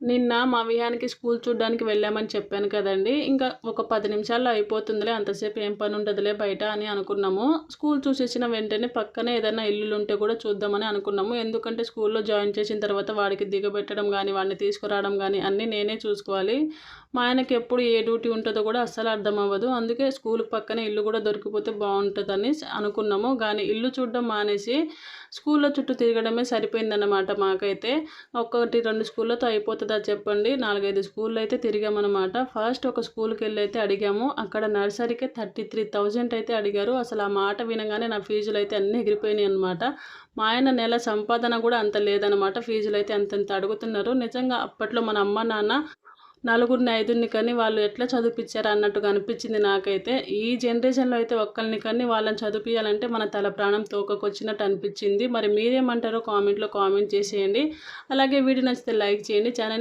నిన్న మా విహానికి స్కూల్ చూడడానికి వెళ్ళామని చెప్పాను కదండి. ఇంకా ఒక పది నిమిషాల్లో అయిపోతుందిలే అంతసేపు ఏం పని ఉంటుందిలే బయట అని అనుకున్నాము. స్కూల్ చూసేసిన వెంటనే పక్కనే ఏదైనా ఇల్లులు ఉంటే కూడా చూద్దామని అనుకున్నాము. ఎందుకంటే స్కూల్లో జాయిన్ చేసిన తర్వాత వాడికి దిగబెట్టడం కానీ వాడిని తీసుకురావడం కానీ అన్నీ నేనే చూసుకోవాలి. మా ఆయనకి ఎప్పుడు ఏ డ్యూటీ ఉంటుందో కూడా అస్సలు అర్థం అవ్వదు అందుకే స్కూల్ పక్కనే ఇల్లు కూడా దొరికిపోతే బాగుంటుందని అనుకున్నాము. కానీ ఇల్లు చూడడం మానేసి స్కూల్లో చుట్టూ తిరగడమే సరిపోయిందన్నమాట మాకైతే. ఒకటి రెండు స్కూళ్ళతో అయిపోతుందా చెప్పండి. నాలుగైదు స్కూల్లో అయితే తిరిగామన్నమాట. ఫస్ట్ ఒక స్కూల్కి వెళ్ళి అయితే అడిగాము. అక్కడ నర్సరీకే థర్టీ త్రీ థౌజండ్ అయితే అడిగారు. అసలు ఆ మాట వినగానే నా ఫీజులు అయితే అన్నీ ఎగిరిపోయినాయి అనమాట మా ఆయన నెల సంపాదన కూడా అంత లేదనమాట ఫీజులు అయితే అంతంత అడుగుతున్నారు. నిజంగా అప్పట్లో మన అమ్మ నాన్న నలుగురిని ఐదుని కానీ వాళ్ళు ఎట్లా చదివిపించారు అన్నట్టుగా అనిపించింది నాకైతే. ఈ జనరేషన్లో అయితే ఒక్కరిని కానీ వాళ్ళని చదివించాలంటే మన తల ప్రాణం తోకకొచ్చినట్టు అనిపించింది. మరి మీరేమంటారో కామెంట్లో కామెంట్ చేసేయండి. అలాగే వీడియో నచ్చితే లైక్ చేయండి ఛానల్